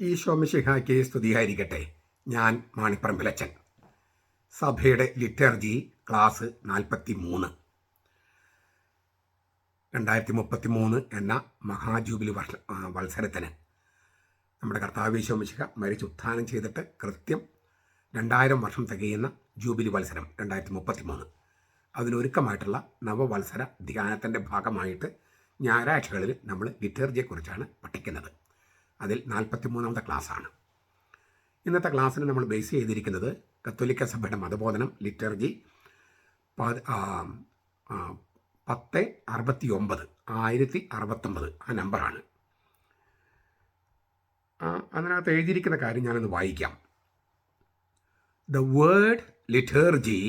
ഈശോ മിശിഹായ്ക്ക് സ്തുതിയായിരിക്കട്ടെ. ഞാൻ മാണിപ്പറമ്പിലച്ചൻ. സഭയുടെ ലിറ്റർജി ക്ലാസ് നാൽപ്പത്തി മൂന്ന് രണ്ടായിരത്തി മുപ്പത്തി മൂന്ന് എന്ന മഹാജൂബിലി വർഷ വത്സരത്തിന് നമ്മുടെ കർത്താവ് ഈശോ മരിച്ച് മരിച്ചുത്ഥാനം ചെയ്തിട്ട് കൃത്യം രണ്ടായിരം വർഷം തികയുന്ന ജൂബിലി വത്സരം രണ്ടായിരത്തി മുപ്പത്തി മൂന്ന് അതിനൊരുക്കമായിട്ടുള്ള നവവത്സര ധ്യാനത്തിന്റെ ഭാഗമായിട്ട് ഞായറാഴ്ചകളിൽ നമ്മൾ ലിറ്റർജിയെക്കുറിച്ചാണ് പഠിക്കുന്നത്. അതിൽ നാൽപ്പത്തി മൂന്നാമത്തെ ക്ലാസ്സാണ്. ഇന്നത്തെ ക്ലാസ്സിന് നമ്മൾ ബേസ് ചെയ്തിരിക്കുന്നത് കത്തോലിക്ക സഭയുടെ മതബോധനം ലിറ്റർജി പത്ത് അറുപത്തി ഒമ്പത് ആയിരത്തി അറുപത്തൊമ്പത് ആ നമ്പറാണ്. അതിനകത്ത് എഴുതിയിരിക്കുന്ന കാര്യം ഞാനൊന്ന് വായിക്കാം. The word liturgy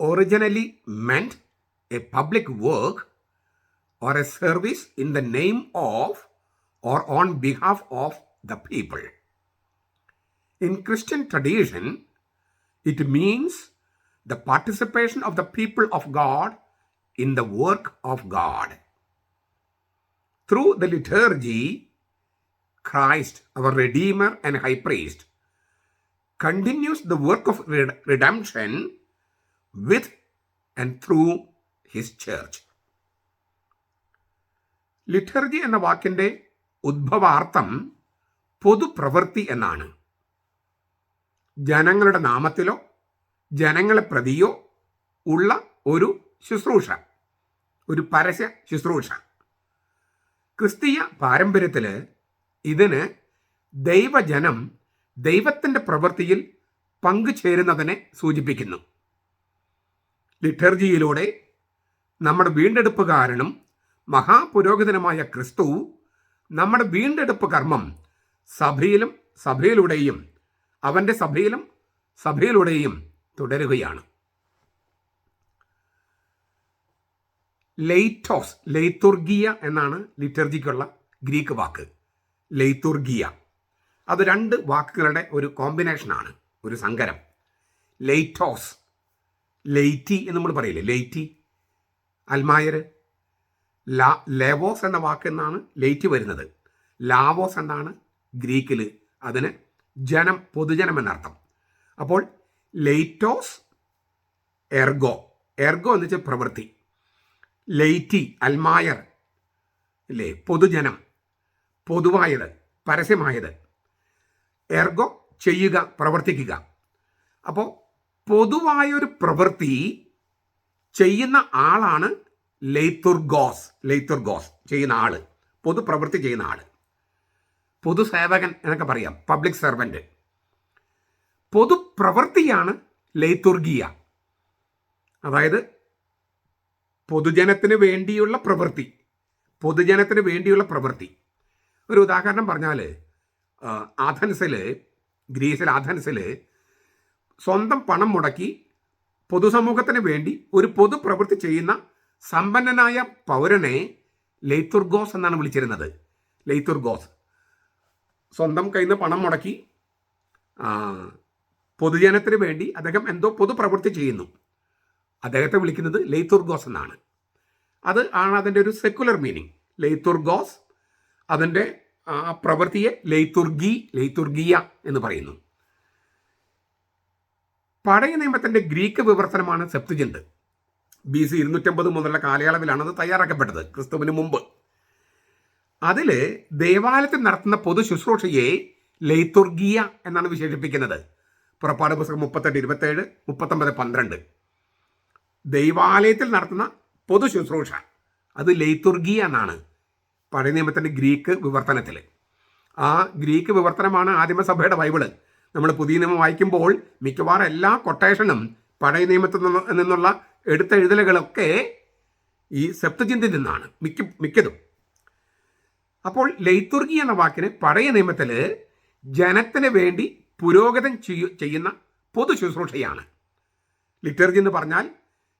originally meant a public work or a service in the name of or on behalf of the people. In Christian tradition, it means the participation of the people of God in the work of God. Through the liturgy, Christ, our Redeemer and High Priest, continues the work of red- redemption with and through his church. Liturgy എന്ന വാക്കിന്റെ ഉദ്ഭവാർത്ഥം പൊതുപ്രവൃത്തി എന്നാണ്. ജനങ്ങളുടെ നാമത്തിലോ ജനങ്ങളെ പ്രതിയോ ഉള്ള ഒരു ശുശ്രൂഷ ഒരു പരസ്യ ശുശ്രൂഷ. ക്രിസ്തീയ പാരമ്പര്യത്തിൽ ഇതിന് ദൈവജനം ദൈവത്തിന്റെ പ്രവൃത്തിയിൽ പങ്കുചേരുന്നതിനെ സൂചിപ്പിക്കുന്നു. ലിറ്റർജിയിലൂടെ നമ്മുടെ വീണ്ടെടുപ്പുകാരനും മഹാപുരോഹിതനുമായ ക്രിസ്തു നമ്മുടെ വീണ്ടെടുപ്പ് കർമ്മം സഭയിലും സഭയിലൂടെയും അവന്റെ സഭയിലും സഭയിലൂടെയും തുടരുകയാണ്. ലെയ്റ്റോസ് ലെയ്ത്തുർഗിയ എന്നാണ് ലിറ്റർജിക്കുള്ള ഗ്രീക്ക് വാക്ക്. ലെയ്ത്തുർഗിയ. അത് രണ്ട് വാക്കുകളുടെ ഒരു കോമ്പിനേഷനാണ് ഒരു സങ്കരം. ലെയ്റ്റോസ് ലൈറ്റി എന്ന് നമ്മൾ പറയില്ലേ? ലൈറ്റി അൽമായർ ലാ ലേവോസ് എന്ന വാക്ക് എന്നാണ് ലേറ്റ് വരുന്നത്. ലാവോസ് എന്നാണ് ഗ്രീക്കിൽ അതിന് ജനം പൊതുജനം എന്നർത്ഥം. അപ്പോൾ ലെയ്റ്റോസ് എർഗോ. എർഗോ എന്ന് വെച്ചാൽ പ്രവൃത്തി. ലെയ്റ്റി അൽമായർ അല്ലേ പൊതുജനം പൊതുവായത് പരസ്യമായത്. എർഗോ ചെയ്യുക പ്രവർത്തിക്കുക. അപ്പോൾ പൊതുവായൊരു പ്രവൃത്തി ചെയ്യുന്ന ആളാണ് ലെയ്ത്തുർഗോസ് ലെയ്ത്തുർഗോസ് ചെയ്യുന്ന ആൾ പൊതുപ്രവൃത്തി ചെയ്യുന്ന ആൾ. പൊതുസേവകൻ എന്നൊക്കെ പറയാം പബ്ലിക് സെർവന്റ് പൊതുപ്രവൃത്തിയാണ് ലെയ്ത്തുർഗിയ അതായത് പൊതുജനത്തിന് വേണ്ടിയുള്ള പ്രവൃത്തി പൊതുജനത്തിന് വേണ്ടിയുള്ള പ്രവൃത്തി. ഒരു ഉദാഹരണം പറഞ്ഞാൽ ആഥൻസിൽ ഗ്രീസിൽ ആഥൻസിൽ സ്വന്തം പണം മുടക്കി പൊതുസമൂഹത്തിന് വേണ്ടി ഒരു പൊതുപ്രവൃത്തി ചെയ്യുന്ന സമ്പന്നനായ പൗരനെ ലെയ്ത്തുർഗോസ് എന്നാണ് വിളിച്ചിരുന്നത്. ലെയ്ത്തുർഗോസ് സ്വന്തം കയ്യിൽ നിന്ന് പണം മുടക്കി പൊതുജനത്തിന് വേണ്ടി അദ്ദേഹം എന്തോ പൊതുപ്രവൃത്തി ചെയ്യുന്നു. അദ്ദേഹത്തെ വിളിക്കുന്നത് ലെയ്ത്തുർഗോസ് എന്നാണ്. അത് ആണ് അതിന്റെ ഒരു സെക്കുലർ മീനിങ് ലെയ്ത്തുർഗോസ് അതിന്റെ പ്രവൃത്തിയെ ലെയ്ത്തുർഗി ലെയ്ത്തുർഗിയ എന്ന് പറയുന്നു. പഴയ നിയമത്തിന്റെ ഗ്രീക്ക് വിവർത്തനമാണ് സെപ്തുജന്റ് ബി സി ഇരുന്നൂറ്റമ്പത് മുതലുള്ള കാലയളവിലാണ് അത് തയ്യാറാക്കപ്പെട്ടത് ക്രിസ്തുവിന് മുമ്പ്. അതിൽ ദേവാലയത്തിൽ നടത്തുന്ന പൊതു ശുശ്രൂഷയെ ലൈത്തുർഗിയ എന്നാണ് വിശേഷിപ്പിക്കുന്നത്. പുറപ്പാട് പുസ്തകം മുപ്പത്തെട്ട് ഇരുപത്തേഴ് മുപ്പത്തൊമ്പത് പന്ത്രണ്ട്. ദൈവാലയത്തിൽ നടത്തുന്ന പൊതു ശുശ്രൂഷ അത് ലൈത്തുർഗിയ എന്നാണ് പഴയ നിയമത്തിന്റെ ഗ്രീക്ക് വിവർത്തനത്തിൽ ആ ഗ്രീക്ക് വിവർത്തനമാണ് ആദിമസഭയുടെ ബൈബിൾ. നമ്മൾ പുതിയ നിയമം വായിക്കുമ്പോൾ മിക്കവാറും എല്ലാ കൊട്ടേഷനും പഴയ നിയമത്തിൽ നിന്ന് നിന്നുള്ള എടുത്തെഴുതലുകളൊക്കെ ഈ സെപ്തചിന്തിൽ നിന്നാണ്. മിക്ക മിക്കതും. അപ്പോൾ ലൈത്തുർഗി എന്ന വാക്കിന് പഴയ നിയമത്തിൽ ജനത്തിന് വേണ്ടി പുരോഗതം ചെയ്യുന്ന പൊതു ശുശ്രൂഷയാണ്. ലിറ്റർജി എന്ന് പറഞ്ഞാൽ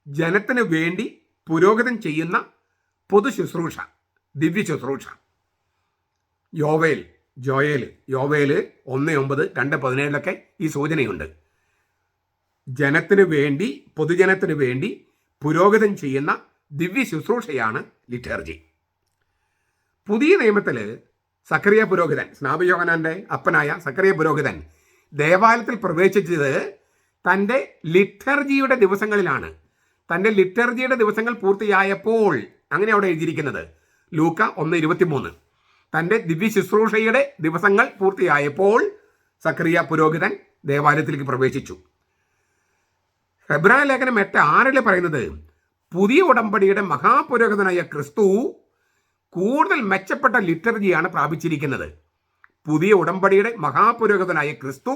ജനത്തിന് വേണ്ടി പുരോഗതം ചെയ്യുന്ന പൊതു ശുശ്രൂഷ ദിവ്യ ശുശ്രൂഷ. യോവേൽ ജോയേൽ യോവേൽ ഒന്ന് ഒമ്പത് രണ്ട് പതിനേഴിലൊക്കെ ഈ സൂചനയുണ്ട്. ജനത്തിന് വേണ്ടി പൊതുജനത്തിന് വേണ്ടി പുരോഗതം ചെയ്യുന്ന ദിവ്യ ശുശ്രൂഷയാണ് ലിറ്റർജി. പുതിയ നിയമത്തിൽ സക്രിയ പുരോഹിതൻ സ്നാപയോഹനാന്റെ അപ്പനായ സക്രിയ പുരോഹിതൻ ദേവാലയത്തിൽ പ്രവേശിച്ചത് തന്റെ ലിറ്റർജിയുടെ ദിവസങ്ങളിലാണ്. തന്റെ ലിറ്റർജിയുടെ ദിവസങ്ങൾ പൂർത്തിയായപ്പോൾ അങ്ങനെ അവിടെ എഴുതിയിരിക്കുന്നത്. ലൂക്ക ഒന്ന് ഇരുപത്തിമൂന്ന്. തന്റെ ദിവ്യ ശുശ്രൂഷയുടെ ദിവസങ്ങൾ പൂർത്തിയായപ്പോൾ സക്രിയ പുരോഹിതൻ ദേവാലയത്തിലേക്ക് പ്രവേശിച്ചു. ഹെബ്രായ ലേഖനം എട്ട് ആറിൽ പറയുന്നത് പുതിയ ഉടമ്പടിയുടെ മഹാപുരോഹിതനായ ക്രിസ്തു കൂടുതൽ മെച്ചപ്പെട്ട ലിറ്റർജിയാണ് പ്രാപിച്ചിരിക്കുന്നത്. പുതിയ ഉടമ്പടിയുടെ മഹാപുരോഹിതനായ ക്രിസ്തു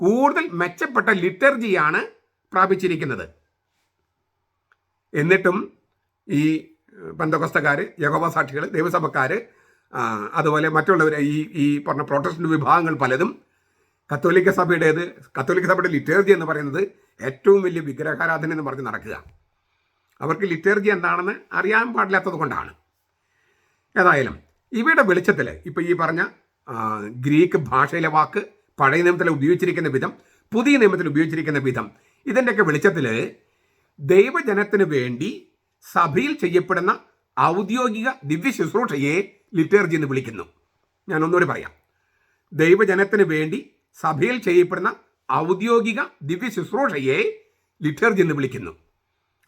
കൂടുതൽ മെച്ചപ്പെട്ട ലിറ്റർജിയാണ് പ്രാപിച്ചിരിക്കുന്നത്. എന്നിട്ടും ഈ ബന്ധകസ്തക്കാർ യഹോവ സാക്ഷികൾ ദൈവസഭക്കാർ അതുപോലെ മറ്റുള്ളവർ ഈ ഈ പറഞ്ഞ പ്രൊട്ടസ്റ്റന്റ് വിഭാഗങ്ങൾ പലതും കത്തോലിക്ക സഭയുടേത് കത്തോലിക്ക സഭയുടെ ലിറ്റേർജി എന്ന് പറയുന്നത് ഏറ്റവും വലിയ വിഗ്രഹാരാധന എന്ന് പറഞ്ഞ് നടക്കുക. അവർക്ക് ലിറ്റേർജി എന്താണെന്ന് അറിയാൻ പാടില്ലാത്തത് കൊണ്ടാണ്. ഏതായാലും ഇവയുടെ വെളിച്ചത്തിൽ ഇപ്പോൾ ഈ പറഞ്ഞ ഗ്രീക്ക് ഭാഷയിലെ വാക്ക് പഴയ നിയമത്തിൽ ഉപയോഗിച്ചിരിക്കുന്ന വിധം പുതിയ നിയമത്തിൽ ഉപയോഗിച്ചിരിക്കുന്ന വിധം ഇതിന്റെയൊക്കെ വെളിച്ചത്തിൽ ദൈവജനത്തിന് വേണ്ടി സഭയിൽ ചെയ്യപ്പെടുന്ന ഔദ്യോഗിക ദിവ്യ ശുശ്രൂഷയെ ലിറ്റേർജി എന്ന് വിളിക്കുന്നു. ഞാൻ ഒന്നുകൂടി പറയാം. ദൈവജനത്തിന് വേണ്ടി സഭയിൽ ചെയ്യപ്പെടുന്ന ഔദ്യോഗിക ദിവ്യ ശുശ്രൂഷയെ ലിറ്റർജി എന്ന് വിളിക്കുന്നു.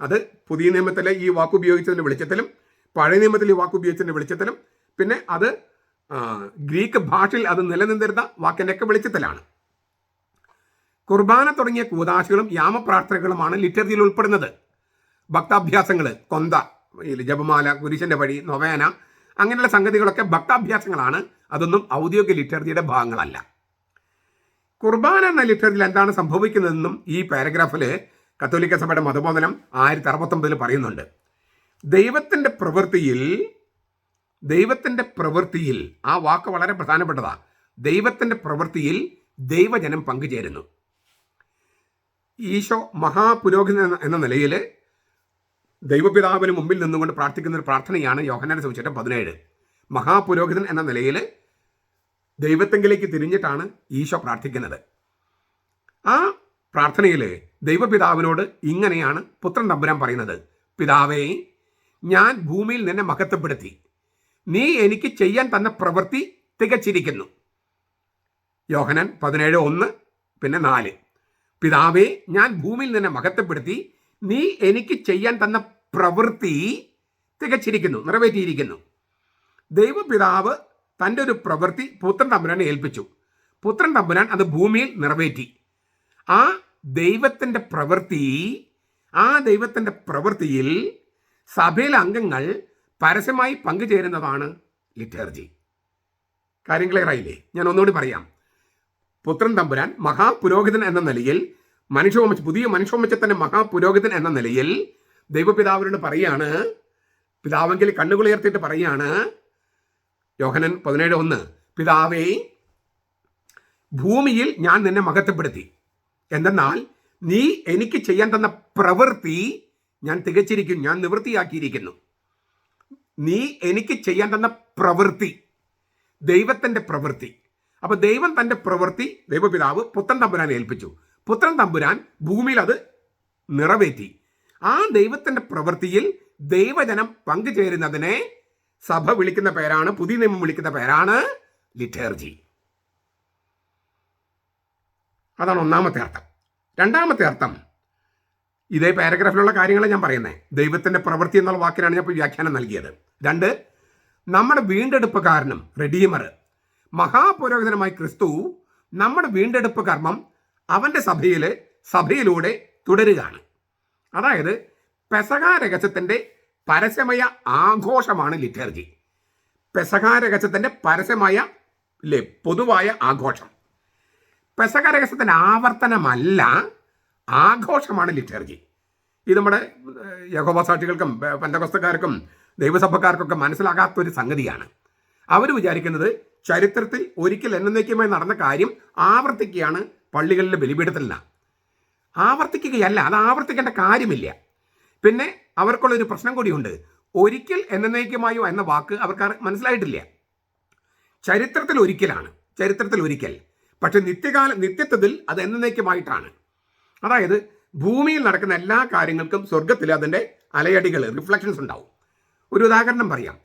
അത് പുതിയ നിയമത്തിലെ ഈ വാക്ക് ഉപയോഗിച്ചതിന്റെ വെളിച്ചത്തിലും പഴയ നിയമത്തിൽ ഈ വാക്ക് ഉപയോഗിച്ചതിന്റെ വെളിച്ചത്തിലും പിന്നെ അത് ഗ്രീക്ക് ഭാഷയിൽ അത് നിലനിന്നിരുന്ന വാക്കിന്റെയൊക്കെ വെളിച്ചത്തിലാണ്. കുർബാന തുടങ്ങിയ കൂതാശികളും യാമപ്രാർത്ഥനകളുമാണ് ലിറ്റർജിയിൽ ഉൾപ്പെടുന്നത്. ഭക്താഭ്യാസങ്ങൾ കൊന്ത ജപമാല കുരിശന്റെ വഴി നൊവേന അങ്ങനെയുള്ള സംഗതികളൊക്കെ ഭക്താഭ്യാസങ്ങളാണ്. അതൊന്നും ഔദ്യോഗിക ലിറ്റർജിയുടെ ഭാഗങ്ങളല്ല. കുർബാന എന്ന ലിറ്ററിൽ എന്താണ് സംഭവിക്കുന്നതെന്നും ഈ പാരഗ്രാഫിൽ കത്തോലിക്ക സഭയുടെ മതബോധനം ആയിരത്തി അറുപത്തൊമ്പതിൽ പറയുന്നുണ്ട്. ദൈവത്തിന്റെ പ്രവൃത്തിയിൽ ദൈവത്തിന്റെ പ്രവൃത്തിയിൽ ആ വാക്ക് വളരെ പ്രധാനപ്പെട്ടതാണ് ദൈവത്തിന്റെ പ്രവൃത്തിയിൽ ദൈവജനം പങ്കുചേരുന്നു. ഈശോ മഹാപുരോഹിതൻ എന്ന- നിലയിൽ ദൈവപിതാവിന് മുമ്പിൽ നിന്നുകൊണ്ട് പ്രാർത്ഥിക്കുന്ന ഒരു പ്രാർത്ഥനയാണ് യോഹനാൻ സുവിശേഷം പതിനേഴ്. മഹാപുരോഹിതൻ എന്ന നിലയിൽ ദൈവത്തെങ്കിലേക്ക് തിരിഞ്ഞിട്ടാണ് ഈശോ പ്രാർത്ഥിക്കുന്നത്. ആ പ്രാർത്ഥനയിൽ ദൈവപിതാവിനോട് ഇങ്ങനെയാണ് പുത്രൻ തമ്പുരാൻ പറയുന്നത്. പിതാവേ ഞാൻ ഭൂമിയിൽ നിന്നെ മഹത്വപ്പെടുത്തി. നീ എനിക്ക് ചെയ്യാൻ തന്ന പ്രവൃത്തി തികച്ചിരിക്കുന്നു. യോഹനൻ പതിനേഴ് ഒന്ന് പിന്നെ നാല്. പിതാവേ ഞാൻ ഭൂമിയിൽ നിന്നെ മഹത്വപ്പെടുത്തി. നീ എനിക്ക് ചെയ്യാൻ തന്ന പ്രവൃത്തി തികച്ചിരിക്കുന്നു നിറവേറ്റിയിരിക്കുന്നു. ദൈവപിതാവ് തന്റെ ഒരു പ്രവൃത്തി പുത്രൻ തമ്പുരാനെ ഏൽപ്പിച്ചു. പുത്രൻ തമ്പുരാൻ അത് ഭൂമിയിൽ നിറവേറ്റി. ആ ദൈവത്തിന്റെ പ്രവൃത്തി ആ ദൈവത്തിന്റെ പ്രവൃത്തിയിൽ സഭയിലെ അംഗങ്ങൾ പരസ്യമായി പങ്കുചേരുന്നതാണ് ലിറ്റർജി. കാര്യം ക്ലിയർ ആയില്ലേ ഞാൻ ഒന്നുകൂടി പറയാം. പുത്രൻ തമ്പുരാൻ മഹാപുരോഹിതൻ എന്ന നിലയിൽ മനുഷ്യവംശ പുതിയ മനുഷ്യവംശത്തിന്റെ മഹാപുരോഹിതൻ എന്ന നിലയിൽ ദൈവപിതാവിനോട് പറയാണ് പിതാവെങ്കിൽ കണ്ണുകളുയർത്തിയിട്ട് പറയാണ് യോഹനൻ പതിനേഴ് ഒന്ന്. പിതാവേ ഭൂമിയിൽ ഞാൻ നിന്നെ മഹത്വപ്പെടുത്തി. എന്തെന്നാൽ നീ എനിക്ക് ചെയ്യാൻ തന്ന പ്രവൃത്തി ഞാൻ തികച്ചിരിക്കുന്നു ഞാൻ നിവൃത്തിയാക്കിയിരിക്കുന്നു. നീ എനിക്ക് ചെയ്യാൻ തന്ന പ്രവൃത്തി ദൈവത്തിന്റെ പ്രവൃത്തി. അപ്പോൾ ദൈവം തന്റെ പ്രവൃത്തി ദൈവപിതാവ് പുത്രൻ തമ്പുരാനെ ഏൽപ്പിച്ചു. പുത്രൻ തമ്പുരാൻ ഭൂമിയിൽ അത് നിറവേറ്റി. ആ ദൈവത്തിന്റെ പ്രവൃത്തിയിൽ ദൈവജനം പങ്കുചേരുന്നതിനെ സഭ വിളിക്കുന്ന പേരാണ് പുതിയ നിയമം വിളിക്കുന്ന പേരാണ് ലിറ്റേർജി. അതാണ് ഒന്നാമത്തെ അർത്ഥം. രണ്ടാമത്തെ അർത്ഥം ഇതേ പാരഗ്രാഫിലുള്ള കാര്യങ്ങളെ ഞാൻ പറയുന്നത് ദൈവത്തിന്റെ പ്രവൃത്തി എന്നുള്ള വാക്കിനാണ് ഞാൻ ഇപ്പോൾ വ്യാഖ്യാനം നൽകിയത്. രണ്ട് നമ്മുടെ വീണ്ടെടുപ്പ് കാരണം റെഡീമർ മഹാപുരോഹിതനുമായി ക്രിസ്തു നമ്മുടെ വീണ്ടെടുപ്പ് കർമ്മം അവന്റെ സഭയിൽ സഭയിലൂടെ തുടരുകയാണ്. അതായത് പെസകാ രഹസ്യത്തിന്റെ പരസ്യമായ ആഘോഷമാണ് ലിറ്റർജി. പെസക രഹസ്യത്തിന്റെ പരസ്യമായ അല്ലേ പൊതുവായ ആഘോഷം. പെസക രഹസ്യത്തിന്റെ ആവർത്തനമല്ല ആഘോഷമാണ് ലിറ്റർജി. ഇത് നമ്മുടെ യഹോബസാക്ഷികൾക്കും പന്തകസ്തക്കാർക്കും ദൈവസഭക്കാർക്കൊക്കെ മനസ്സിലാകാത്ത ഒരു സംഗതിയാണ്. അവർ വിചാരിക്കുന്നത് ചരിത്രത്തിൽ ഒരിക്കൽ എന്നേക്കുമായി നടന്ന കാര്യം ആവർത്തിക്കുകയാണ് പള്ളികളിലെ ബലിപീഠത്തിലാണ് ആവർത്തിക്കുകയല്ല അത് ആവർത്തിക്കേണ്ട കാര്യമില്ല. പിന്നെ അവർക്കുള്ളൊരു പ്രശ്നം കൂടിയുണ്ട്. ഒരിക്കൽ എന്നേക്കുമായോ എന്ന വാക്ക് അവർക്ക് മനസ്സിലായിട്ടില്ല. ചരിത്രത്തിൽ ഒരിക്കലാണ്. ചരിത്രത്തിൽ ഒരിക്കൽ. പക്ഷെ നിത്യകാല നിത്യത്വത്തിൽ അത് എന്നേക്കുമായിട്ടാണ്. അതായത് ഭൂമിയിൽ നടക്കുന്ന എല്ലാ കാര്യങ്ങൾക്കും സ്വർഗത്തിൽ അതിന്റെ അലയടികൾ റിഫ്ലക്ഷൻസ് ഉണ്ടാവും. ഒരു ഉദാഹരണം പറയാം.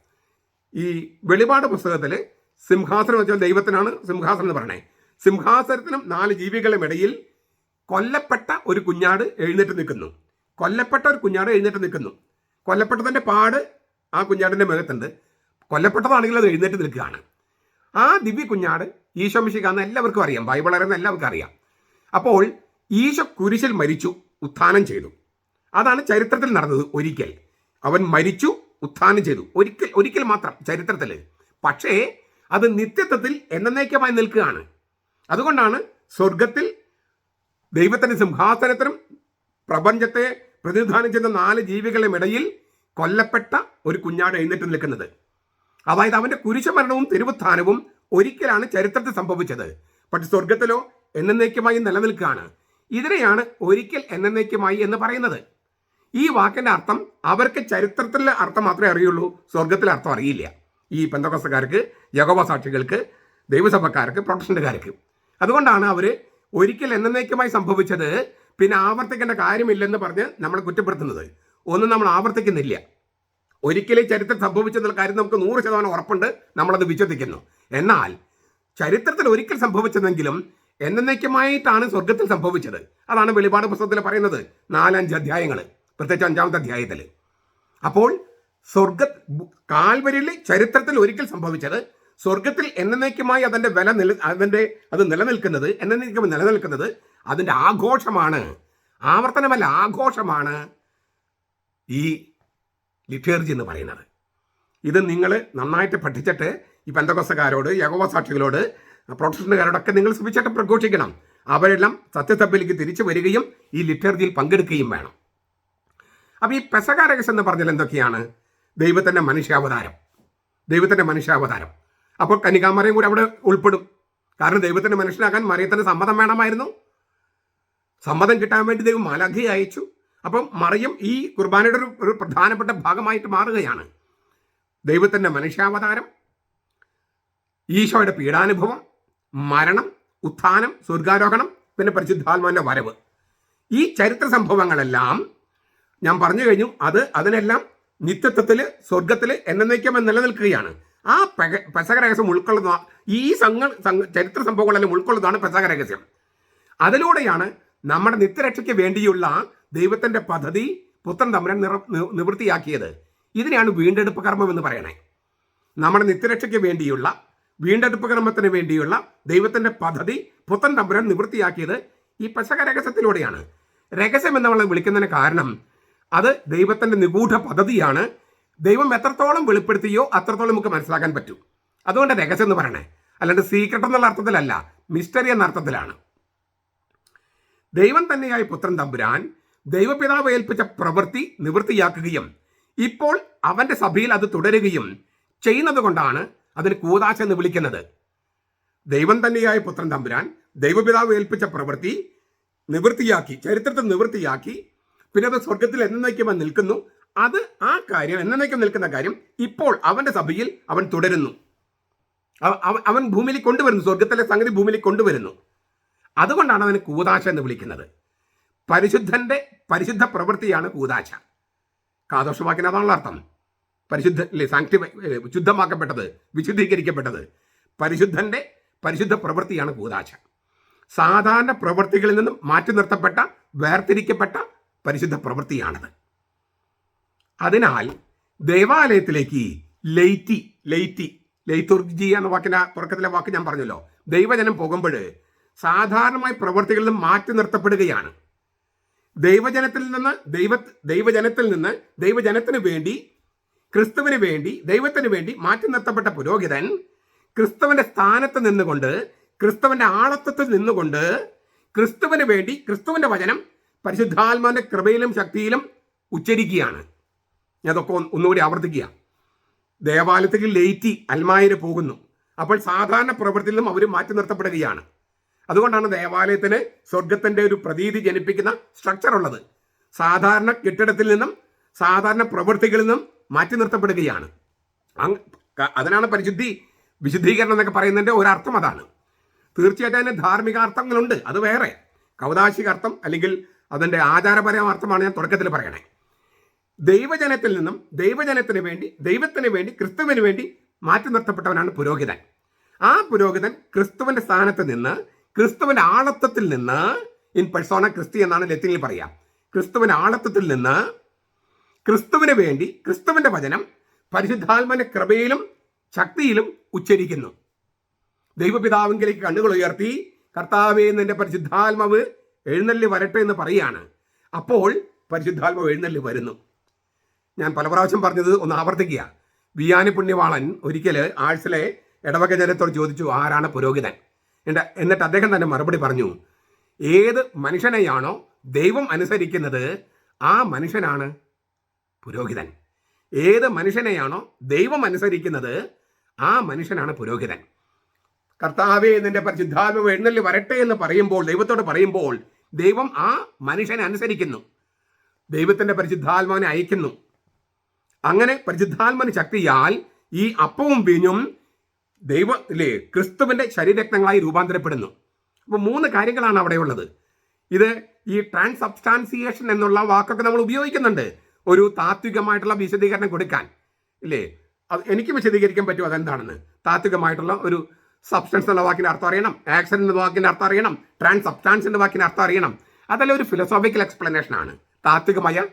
ഈ വെളിപാട് പുസ്തകത്തിൽ സിംഹാസനം വെച്ചാൽ ദൈവത്തിനാണ് സിംഹാസനം എന്ന് പറയണേ. സിംഹാസനത്തിനും നാല് ജീവികളും ഇടയിൽ കൊല്ലപ്പെട്ട ഒരു കുഞ്ഞാട് എഴുന്നേറ്റ് നിൽക്കുന്നു. കൊല്ലപ്പെട്ട ഒരു കുഞ്ഞാട് എഴുന്നേറ്റ് നിൽക്കുന്നു. കൊല്ലപ്പെട്ടതിന്റെ പാട് ആ കുഞ്ഞാടിന്റെ മുഖത്തുണ്ട് കൊല്ലപ്പെട്ടതാണെങ്കിൽ അത് എഴുന്നേറ്റ് നിൽക്കുകയാണ്. ആ ദിവ്യ കുഞ്ഞാട് ഈശോ മിശിക്കാന്ന് എല്ലാവർക്കും അറിയാം. ബൈബിൾ അറിയുന്ന എല്ലാവർക്കും അറിയാം. അപ്പോൾ ഈശോ കുരിശിൽ മരിച്ചു ഉത്ഥാനം ചെയ്തു. അതാണ് ചരിത്രത്തിൽ നടന്നത് ഒരിക്കൽ. അവൻ മരിച്ചു ഉത്ഥാനം ചെയ്തു. ഒരിക്കൽ ഒരിക്കൽ മാത്രം ചരിത്രത്തിൽ. പക്ഷേ അത് നിത്യത്വത്തിൽ എന്നേക്കമായി നിൽക്കുകയാണ്. അതുകൊണ്ടാണ് സ്വർഗത്തിൽ ദൈവത്തിന്റെ സിംഹാസനത്തിനും പ്രപഞ്ചത്തെ പ്രതിനിധാനം ചെയ്യുന്ന നാല് ജീവികളുടെ ഇടയിൽ കൊല്ലപ്പെട്ട ഒരു കുഞ്ഞാട് എഴുന്നേറ്റ് നിൽക്കുന്നത്. അതായത് അവന്റെ കുരിശമരണവും തിരുവുത്ഥാനവും ഒരിക്കലാണ് ചരിത്രത്തിൽ സംഭവിച്ചത്. പക്ഷെ സ്വർഗത്തിലോ എന്നേക്കുമായി നിലനിൽക്കുകയാണ്. ഇതിനെയാണ് ഒരിക്കൽ എന്നേക്കുമായി എന്ന് പറയുന്നത്. ഈ വാക്കിന്റെ അർത്ഥം അവർക്ക് ചരിത്രത്തിലെ അർത്ഥം മാത്രമേ അറിയുള്ളൂ സ്വർഗത്തിലെ അർത്ഥം അറിയില്ല. ഈ പെന്തകോസ്തക്കാർക്ക് യഗോവ സാക്ഷികൾക്ക് ദൈവസഭക്കാർക്ക് പ്രൊട്ടസ്റ്റന്റുകാർക്ക്. അതുകൊണ്ടാണ് അവർ ഒരിക്കൽ എന്നേക്കുമായി സംഭവിച്ചത് പിന്നെ ആവർത്തിക്കേണ്ട കാര്യമില്ലെന്ന് പറഞ്ഞ് നമ്മളെ കുറ്റപ്പെടുത്തുന്നത്. ഒന്നും നമ്മൾ ആവർത്തിക്കുന്നില്ല. ഒരിക്കലും ചരിത്രം സംഭവിച്ചെന്നുള്ള കാര്യം നമുക്ക് നൂറ് ശതമാനം ഉറപ്പുണ്ട്. നമ്മളത് വിശ്വസിക്കുന്നു. എന്നാൽ ചരിത്രത്തിൽ ഒരിക്കൽ സംഭവിച്ചതെങ്കിലും എന്നേക്കുമായിട്ടാണ് സ്വർഗത്തിൽ സംഭവിച്ചത്. അതാണ് വെളിപാട് പുസ്തകത്തിൽ പറയുന്നത്. നാലഞ്ച് അധ്യായങ്ങൾ പ്രത്യേകിച്ച് അഞ്ചാമത്തെ അധ്യായത്തിൽ. അപ്പോൾ സ്വർഗ കാൽവരിയിൽ ചരിത്രത്തിൽ ഒരിക്കൽ സംഭവിച്ചത്. സ്വർഗത്തിൽ എന്നേക്കുമായി അതിന്റെ വില നില അതിന്റെ അത് നിലനിൽക്കുന്നത് എന്നേക്കുമായി നിലനിൽക്കുന്നത് അതിന്റെ ആഘോഷമാണ് ആവർത്തനമല്ല ആഘോഷമാണ് ഈ ലിറ്റേർജി എന്ന് പറയുന്നത്. ഇത് നിങ്ങൾ നന്നായിട്ട് പഠിച്ചിട്ട് ഈ പെന്തകോസക്കാരോട് യഗോവ സാക്ഷികളോട് പ്രൊട്ടസ്റ്റന്റുകാരോടൊക്കെ നിങ്ങൾ ശ്രമിച്ചിട്ട് പ്രഘോഷിക്കണം. അവരെല്ലാം സത്യസഭയിലേക്ക് തിരിച്ചു വരികയും ഈ ലിറ്റർജിയിൽ പങ്കെടുക്കുകയും വേണം. അപ്പോൾ ഈ പെസകാരകസ് എന്ന് പറഞ്ഞാൽ എന്തൊക്കെയാണ്? ദൈവത്തിന്റെ മനുഷ്യാവതാരം. ദൈവത്തിന്റെ മനുഷ്യാവതാരം. അപ്പോൾ കനികാമറയും കൂടി അവിടെ ഉൾപ്പെടും. കാരണം ദൈവത്തിന്റെ മനുഷ്യനാകാൻ മറിയത്തിന് സമ്മതം വേണമായിരുന്നു. സമ്മതം കിട്ടാൻ വേണ്ടി ദൈവം മാലാഖയെ അയച്ചു. അപ്പം മറിയം ഈ കുർബാനയുടെ ഒരു ഒരു പ്രധാനപ്പെട്ട ഭാഗമായിട്ട് മാറുകയാണ്. ദൈവത്തിന്റെ മനുഷ്യാവതാരം ഈശോയുടെ പീഡാനുഭവം മരണം ഉത്ഥാനം സ്വർഗാരോഹണം പിന്നെ പരിശുദ്ധാത്മാവിന്റെ വരവ്. ഈ ചരിത്ര സംഭവങ്ങളെല്ലാം ഞാൻ പറഞ്ഞു കഴിഞ്ഞു. അത് അതിനെല്ലാം നിത്യത്വത്തിൽ സ്വർഗത്തിൽ എന്നേക്കും നിലനിൽക്കുകയാണ്. ആ പെസക രഹസ്യം ഉൾക്കൊള്ളുന്ന ഈ സംഘ- ചരിത്ര സംഭവങ്ങളെല്ലാം ഉൾക്കൊള്ളുന്നതാണ് പെസക രഹസ്യം അതിലൂടെയാണ് നമ്മുടെ നിത്യരക്ഷയ്ക്ക് വേണ്ടിയുള്ള ദൈവത്തിന്റെ പദ്ധതി പുത്രൻ തമ്പുരാൻ നിറ നിവൃത്തിയാക്കിയത്. ഇതിനെയാണ് വീണ്ടെടുപ്പ് കർമ്മം എന്ന് പറയണേ. നമ്മുടെ നിത്യരക്ഷയ്ക്ക് വേണ്ടിയുള്ള വീണ്ടെടുപ്പ് കർമ്മത്തിന് വേണ്ടിയുള്ള ദൈവത്തിന്റെ പദ്ധതി പുത്തൻ തമ്പുരാൻ നിവൃത്തിയാക്കിയത് ഈ പശക രഹസ്യത്തിലൂടെയാണ് രഹസ്യം എന്ന് നമ്മൾ വിളിക്കുന്നതിന് കാരണം അത് ദൈവത്തിന്റെ നിഗൂഢ പദ്ധതിയാണ്. ദൈവം എത്രത്തോളം വെളിപ്പെടുത്തിയോ അത്രത്തോളം നമുക്ക് മനസ്സിലാക്കാൻ പറ്റും. അതുകൊണ്ട് രഹസ്യം എന്ന് പറയണേ. അല്ലാണ്ട് സീക്രട്ട് എന്നുള്ള അർത്ഥത്തിലല്ല മിസ്റ്ററി എന്ന അർത്ഥത്തിലാണ്. ദൈവം തന്നെയായ പുത്രൻ തമ്പുരാൻ ദൈവപിതാവ് ഏൽപ്പിച്ച പ്രവൃത്തി നിവൃത്തിയാക്കുകയും ഇപ്പോൾ അവന്റെ സഭയിൽ അത് തുടരുകയും ചെയ്യുന്നത് കൊണ്ടാണ് അതിന് കൂതാശ എന്ന് വിളിക്കുന്നത്. ദൈവം തന്നെയായ പുത്രൻ തമ്പുരാൻ ദൈവപിതാവ് ഏൽപ്പിച്ച പ്രവൃത്തി നിവൃത്തിയാക്കി ചരിത്രത്തെ നിവൃത്തിയാക്കി പിന്നെ അത് സ്വർഗത്തിൽ എന്നേക്കും നിൽക്കുന്നു. അത് ആ കാര്യം എന്നേക്കും നിൽക്കുന്ന കാര്യം ഇപ്പോൾ അവന്റെ സഭയിൽ അവൻ തുടരുന്നു. അവ- അവ- അവൻ ഭൂമിയിൽ കൊണ്ടുവരുന്നു സ്വർഗത്തിലെ സംഗതി ഭൂമിയിൽ കൊണ്ടുവരുന്നു. അതുകൊണ്ടാണ് അവന് കൂതാശ എന്ന് വിളിക്കുന്നത്. പരിശുദ്ധന്റെ പരിശുദ്ധ പ്രവൃത്തിയാണ് കൂതാശ. കാദോഷവാക്കിന് അതാണല്ലോ അർത്ഥം. പരിശുദ്ധ അല്ലേ സാങ്ക്ടി ശുദ്ധമാക്കപ്പെട്ടത് വിശുദ്ധീകരിക്കപ്പെട്ടത്. പരിശുദ്ധന്റെ പരിശുദ്ധ പ്രവൃത്തിയാണ് കൂതാശ. സാധാരണ പ്രവൃത്തികളിൽ നിന്നും മാറ്റി നിർത്തപ്പെട്ട വേർതിരിക്കപ്പെട്ട പരിശുദ്ധ പ്രവൃത്തിയാണത്. അതിനാൽ ദേവാലയത്തിലേക്ക് ലൈറ്റി ലൈറ്റി ലൈത്തുർജി എന്ന വാക്കിന്റെ തുടക്കത്തിലെ വാക്ക് ഞാൻ പറഞ്ഞല്ലോ. ദൈവജനം പോകുമ്പോൾ സാധാരണമായ പ്രവർത്തികളിൽ നിന്ന് മാറ്റി നിർത്തപ്പെടുകയാണ്. ദൈവജനത്തിൽ നിന്ന് ദൈവ ദൈവജനത്തിൽ നിന്ന് ദൈവജനത്തിന് വേണ്ടി ക്രിസ്തുവിന് വേണ്ടി ദൈവത്തിന് വേണ്ടി മാറ്റി നിർത്തപ്പെട്ട പുരോഹിതൻ ക്രിസ്തുവിന്റെ സ്ഥാനത്ത് നിന്നുകൊണ്ട് ക്രിസ്തുവിന്റെ ആളത്വത്തിൽ നിന്നുകൊണ്ട് ക്രിസ്തുവിന് വേണ്ടി ക്രിസ്തുവിന്റെ വചനം പരിശുദ്ധാത്മാവിന്റെ കൃപയിലും ശക്തിയിലും ഉച്ചരിക്കുകയാണ്. ഞാൻ അതൊക്കെ ഒന്നുകൂടി ആവർത്തിക്കുക. ദേവാലയത്തിൽ ലേറ്റി അൽമായര് പോകുന്നു. അപ്പോൾ സാധാരണ പ്രവൃത്തിയിലും അവർ മാറ്റി നിർത്തപ്പെടുകയാണ്. അതുകൊണ്ടാണ് ദേവാലയത്തിന് സ്വർഗത്തിന്റെ ഒരു പ്രതീതി ജനിപ്പിക്കുന്ന സ്ട്രക്ചർ ഉള്ളത്. സാധാരണ കെട്ടിടത്തിൽ നിന്നും സാധാരണ പ്രവൃത്തികളിൽ നിന്നും മാറ്റി നിർത്തപ്പെടുകയാണ്. അതിനാണ് പരിശുദ്ധി വിശുദ്ധീകരണം എന്നൊക്കെ പറയുന്നതിന്റെ ഒരർത്ഥം അതാണ്. തീർച്ചയായിട്ടും അതിന് ധാർമ്മിക അർത്ഥങ്ങളുണ്ട് അത് വേറെ. കൗതാശിക അർത്ഥം അല്ലെങ്കിൽ അതിന്റെ ആചാരപരമായ അർത്ഥമാണ് ഞാൻ തുടക്കത്തിൽ പറയണേ. ദൈവജനത്തിൽ നിന്നും ദൈവജനത്തിന് വേണ്ടി ദൈവത്തിന് വേണ്ടി ക്രിസ്തുവിന് വേണ്ടി മാറ്റി നിർത്തപ്പെട്ടവനാണ് പുരോഹിതൻ. ആ പുരോഹിതൻ ക്രിസ്തുവിന്റെ സ്ഥാനത്ത് നിന്ന് ക്രിസ്തുവിന്റെ ആളത്വത്തിൽ നിന്ന് ഇൻ പെഴ്സോണ ക്രിസ്തി എന്നാണ് ലത്തിനിൽ പറയാം. ക്രിസ്തുവിന്റെ ആളത്വത്തിൽ നിന്ന് ക്രിസ്തുവിന് വേണ്ടി ക്രിസ്തുവിന്റെ വചനം പരിശുദ്ധാത്മന്റെ കൃപയിലും ശക്തിയിലും ഉച്ചരിക്കുന്നു. ദൈവപിതാവിങ്കിലേക്ക് കണ്ണുകൾ ഉയർത്തി കർത്താവേ നിന്റെ പരിശുദ്ധാത്മാവ് എഴുന്നള്ളി വരട്ടെ എന്ന് പറയുകയാണ് അപ്പോൾ പരിശുദ്ധാത്മാവ് എഴുന്നള്ളി വരുന്നു. ഞാൻ പല പ്രാവശ്യം പറഞ്ഞത് ഒന്ന് ആവർത്തിക്കുക. വിയാനി പുണ്യവാളൻ ഒരിക്കൽ ആഴ്സിലെ ഇടവക ജനത്തോട് ചോദിച്ചു ആരാണ് പുരോഹിതൻ? എന്നിട്ട് എന്നിട്ട് അദ്ദേഹം തന്നെ മറുപടി പറഞ്ഞു ഏത് മനുഷ്യനെയാണോ ദൈവം അനുസരിക്കുന്നത് ആ മനുഷ്യനാണ് പുരോഹിതൻ. ഏത് മനുഷ്യനെയാണോ ദൈവം അനുസരിക്കുന്നത് ആ മനുഷ്യനാണ് പുരോഹിതൻ. കർത്താവെ നിന്റെ പരിശുദ്ധാത്മ എഴുന്നള്ളി വരട്ടെ എന്ന് പറയുമ്പോൾ ദൈവത്തോട് പറയുമ്പോൾ ദൈവം ആ മനുഷ്യനെ അനുസരിക്കുന്നു. ദൈവത്തിന്റെ പരിശുദ്ധാത്മാവിനെ അയക്കുന്നു. അങ്ങനെ പരിശുദ്ധാത്മാവിന് ശക്തിയാൽ ഈ അപ്പവും വീഞ്ഞും ദൈവ ഇല്ലേ ക്രിസ്തുവിന്റെ ശരീരരക്തങ്ങളായി രൂപാന്തരപ്പെടുന്നു. അപ്പോൾ മൂന്ന് കാര്യങ്ങളാണ് അവിടെ ഉള്ളത് ഇത് ഈ ട്രാൻസ് സബ്സ്റ്റാൻസിയേഷൻ എന്നുള്ള വാക്കൊക്കെ നമ്മൾ ഉപയോഗിക്കുന്നുണ്ട്. ഒരു താത്വികമായിട്ടുള്ള വിശദീകരണം കൊടുക്കാൻ. ഇല്ലേ? എനിക്ക് വിശദീകരിക്കാൻ പറ്റും അതെന്താണെന്ന്? താത്വികമായിട്ടുള്ള ഒരു സബ്സ്റ്റൻസ് എന്ന വാക്കിന്റെ അർത്ഥം അറിയണം. ആക്ഷൻ എന്ന വാക്കിന്റെ അർത്ഥം അറിയണം. ട്രാൻസ് സബ്സ്റ്റാൻസ് എന്ന വാക്കിന്റെ അർത്ഥം അറിയണം. അതെല്ലാം ഒരു ഫിലോസോഫിക്കൽ എക്സ്പ്ലനേഷൻ ആണ്. താത്വികമായ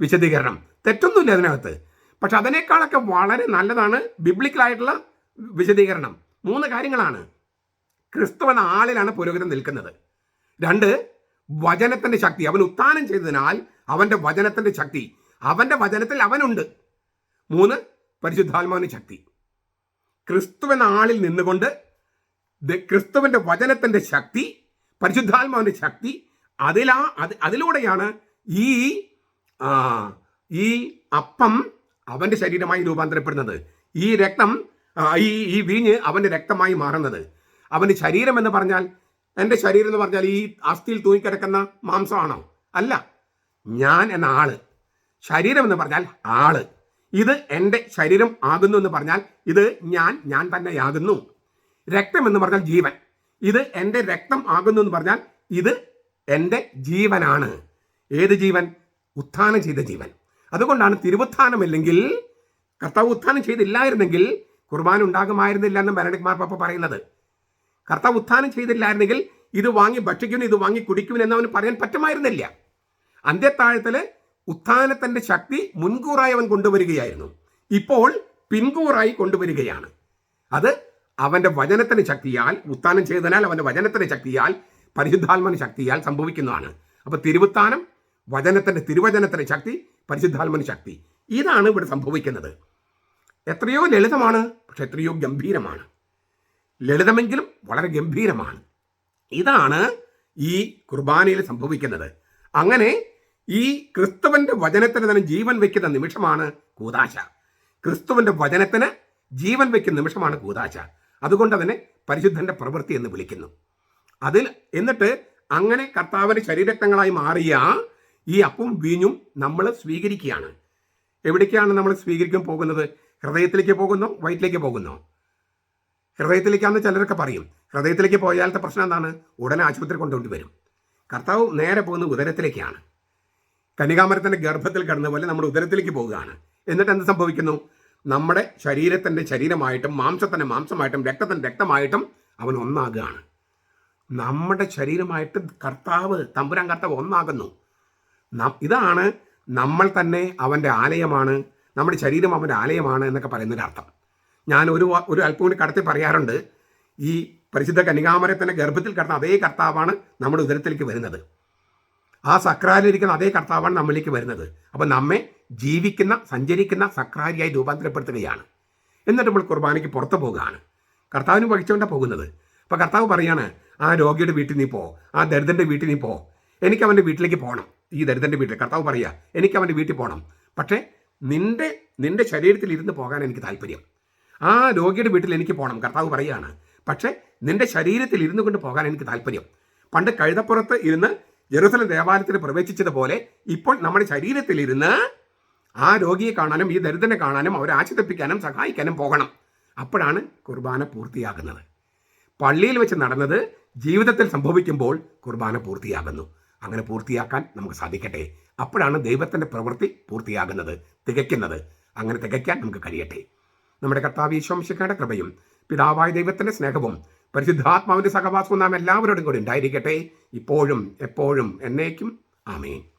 വിശദീകരണം. തെറ്റൊന്നുമില്ല അതിനകത്ത്. പക്ഷെ അതിനേക്കാളൊക്കെ വളരെ നല്ലതാണ് ബിബ്ലിക്കലായിട്ടുള്ള വിശദീകരണം. മൂന്ന് കാര്യങ്ങളാണ്. ക്രിസ്തുവൻ ആളിലാണ് പുരോഹിതൻ നിൽക്കുന്നത്. രണ്ട് വചനത്തിന്റെ ശക്തി. അവൻ ഉത്ഥാനം ചെയ്തതിനാൽ അവന്റെ വചനത്തിന്റെ ശക്തി. അവന്റെ വചനത്തിൽ അവനുണ്ട്. മൂന്ന് പരിശുദ്ധാത്മാവിന് ശക്തി. ക്രിസ്തുവൻ ആളിൽ നിന്നുകൊണ്ട് ക്രിസ്തുവിന്റെ വചനത്തിന്റെ ശക്തി പരിശുദ്ധാത്മാവിന്റെ ശക്തി അതിലാ അത് അതിലൂടെയാണ് ഈ ഈ അപ്പം അവന്റെ ശരീരമായി രൂപാന്തരപ്പെടുന്നത്. ഈ രക്തം ഈ ഈ വീഞ്ഞ് അവന്റെ രക്തമായി മാറുന്നത്. അവന്റെ ശരീരം എന്ന് പറഞ്ഞാൽ എന്റെ ശരീരം എന്ന് പറഞ്ഞാൽ ഈ അസ്ഥിയിൽ തൂങ്ങിക്കിടക്കുന്ന മാംസമാണോ? അല്ല. ഞാൻ എന്ന ആൾ. ശരീരം എന്ന് പറഞ്ഞാൽ ആൾ. ഇത് എന്റെ ശരീരം ആകുന്നു എന്ന് പറഞ്ഞാൽ ഇത് ഞാൻ ഞാൻ തന്നെയാകുന്നു. രക്തം എന്ന് പറഞ്ഞാൽ ജീവൻ. ഇത് എന്റെ രക്തം ആകുന്നു എന്ന് പറഞ്ഞാൽ ഇത് എന്റെ ജീവനാണ്. ഏത് ജീവൻ? ഉത്ഥാനം ചെയ്ത ജീവൻ. അതുകൊണ്ടാണ് തിരുവുത്ഥാനമില്ലെങ്കിൽ കർത്താവ് ഉത്ഥാനം ചെയ്തില്ലായിരുന്നെങ്കിൽ കുർബാന ഉണ്ടാകുമായിരുന്നില്ല എന്ന് ബെനഡിക് മാർപ്പാപ്പ പറയുന്നത്. കർത്താവ് ഉത്ഥാനം ചെയ്തില്ലായിരുന്നെങ്കിൽ ഇത് വാങ്ങി ഭക്ഷിക്കുന്നു ഇത് വാങ്ങി കുടിക്കുന്നു എന്ന് അവന് പറയാൻ പറ്റുമായിരുന്നില്ല. അന്ത്യത്താഴത്തിൽ ഉത്ഥാനത്തിന്റെ ശക്തി മുൻകൂറായി അവൻ കൊണ്ടുവരികയായിരുന്നു. ഇപ്പോൾ പിൻകൂറായി കൊണ്ടുവരികയാണ്. അത് അവന്റെ വചനത്തിന് ശക്തിയാൽ ഉത്ഥാനം ചെയ്തതിനാൽ അവന്റെ വചനത്തിന് ശക്തിയാൽ പരിശുദ്ധാത്മന ശക്തിയാൽ സംഭവിക്കുന്നതാണ്. അപ്പോൾ തിരുവുത്താനം വചനത്തിന്റെ തിരുവചനത്തിന്റെ ശക്തി പരിശുദ്ധാത്മന ശക്തി. ഇതാണ് ഇവിടെ സംഭവിക്കുന്നത്. എത്രയോ ലളിതമാണ് പക്ഷെ എത്രയോ ഗംഭീരമാണ്. ലളിതമെങ്കിലും വളരെ ഗംഭീരമാണ്. ഇതാണ് ഈ കുർബാനയിൽ സംഭവിക്കുന്നത്. അങ്ങനെ ഈ ക്രിസ്തുവിന്റെ വചനത്തിന് തന്നെ ജീവൻ വയ്ക്കുന്ന നിമിഷമാണ് കൂതാശ. ക്രിസ്തുവിന്റെ വചനത്തിന് ജീവൻ വയ്ക്കുന്ന നിമിഷമാണ് കൂതാശ. അതുകൊണ്ട് അതിനെ പരിശുദ്ധന്റെ പ്രവൃത്തി എന്ന് വിളിക്കുന്നു. അതിൽ എന്നിട്ട് അങ്ങനെ കർത്താവിന്റെ ശരീരക്തങ്ങളായി മാറിയ ഈ അപ്പും വീഞ്ഞും നമ്മൾ സ്വീകരിക്കുകയാണ്. എവിടേക്കാണ് നമ്മൾ സ്വീകരിക്കാൻ പോകുന്നത്? ഹൃദയത്തിലേക്ക് പോകുന്നു വയറ്റിലേക്ക് പോകുന്നു. ഹൃദയത്തിലേക്കാന്ന് ചിലരൊക്കെ പറയും ഹൃദയത്തിലേക്ക് പോയാലത്തെ പ്രശ്നം എന്താണ്? ഉടനെ ആശുപത്രി കൊണ്ടുകൊണ്ട് വരും. കർത്താവ് നേരെ പോകുന്ന ഉദരത്തിലേക്കാണ്. കനികാമരത്തിന്റെ ഗർഭത്തിൽ കിടന്ന പോലെ നമ്മുടെ ഉദരത്തിലേക്ക് പോവുകയാണ്. എന്നിട്ട് എന്ത് സംഭവിക്കുന്നു? നമ്മുടെ ശരീരത്തിന്റെ ശരീരമായിട്ടും മാംസത്തിന്റെ മാംസമായിട്ടും രക്തത്തിന്റെ രക്തമായിട്ടും അവൻ ഒന്നാകുകയാണ്. നമ്മുടെ ശരീരമായിട്ട് കർത്താവ് തമ്പുരാൻ കർത്താവ് ഒന്നാകുന്നു. ഇതാണ് നമ്മൾ തന്നെ അവന്റെ ആലയമാണ്. നമ്മുടെ ശരീരം അവന്റെ ആലയമാണ് എന്നൊക്കെ പറയുന്നൊരർത്ഥം ഞാൻ ഒരു ഒരു അല്പം കൂടി കടത്തി പറയാറുണ്ട് ഈ പരിശുദ്ധ കനികാമരത്തിന്റെ ഗർഭത്തിൽ കിടന്ന അതേ കർത്താവാണ് നമ്മുടെ ഉദരത്തിലേക്ക് വരുന്നത്. ആ സക്രാരിലിരിക്കുന്ന അതേ കർത്താവാണ് നമ്മളിലേക്ക് വരുന്നത്. അപ്പോൾ നമ്മെ ജീവിക്കുന്ന സഞ്ചരിക്കുന്ന സക്രാരിയായി രൂപാന്തരപ്പെടുത്തുകയാണ്. എന്നിട്ട് നമ്മൾ കുർബാനയ്ക്ക് പുറത്ത് പോകുകയാണ് കർത്താവിന് വഹിച്ചുകൊണ്ടാണ് പോകുന്നത്. അപ്പോൾ കർത്താവ് പറയാണ് ആ രോഗിയുടെ വീട്ടിൽ നീ പോ ആ ദരിദ്രന്റെ വീട്ടിൽ നീ പോ. എനിക്ക് അവന്റെ വീട്ടിലേക്ക് പോകണം ഈ ദരിദ്രന്റെ വീട്ടിൽ കർത്താവ് പറയുക എനിക്ക് അവന്റെ വീട്ടിൽ പോകണം പക്ഷേ നിന്റെ നിന്റെ ശരീരത്തിൽ ഇരുന്ന് പോകാൻ എനിക്ക് താല്പര്യം. ആ രോഗിയുടെ വീട്ടിൽ എനിക്ക് പോകണം കർത്താവ് പറയുകയാണ്. പക്ഷേ നിന്റെ ശരീരത്തിൽ ഇരുന്നു കൊണ്ട് പോകാൻ എനിക്ക് താല്പര്യം. പണ്ട് കഴുതപ്പുറത്ത് ഇരുന്ന് ജെറുസലം ദേവാലയത്തിൽ പ്രവേശിച്ചതുപോലെ ഇപ്പോൾ നമ്മുടെ ശരീരത്തിൽ ഇരുന്ന് ആ രോഗിയെ കാണാനും ഈ ദരിദ്രനെ കാണാനും അവരെ ആശ്വസിപ്പിക്കാനും സഹായിക്കാനും പോകണം. അപ്പോഴാണ് കുർബാന പൂർത്തിയാകുന്നത്. പള്ളിയിൽ വെച്ച് നടന്നത് ജീവിതത്തിൽ സംഭവിക്കുമ്പോൾ കുർബാന പൂർത്തിയാകുന്നു. അങ്ങനെ പൂർത്തിയാക്കാൻ നമുക്ക് സാധിക്കട്ടെ. അപ്പോഴാണ് ദൈവത്തിന്റെ പ്രവൃത്തി പൂർത്തിയാകുന്നത് തികയ്ക്കുന്നത്. അങ്ങനെ തികയ്ക്കാൻ നമുക്ക് കഴിയട്ടെ. നമ്മുടെ കർത്താവ് ഈശോംശിക്കയുടെ കൃപയും പിതാവായ ദൈവത്തിന്റെ സ്നേഹവും പരിശുദ്ധാത്മാവിന്റെ സഹവാസവും നാം എല്ലാവരോടും കൂടി ഉണ്ടായിരിക്കട്ടെ. ഇപ്പോഴും എപ്പോഴും എന്നേക്കും. ആമേൻ.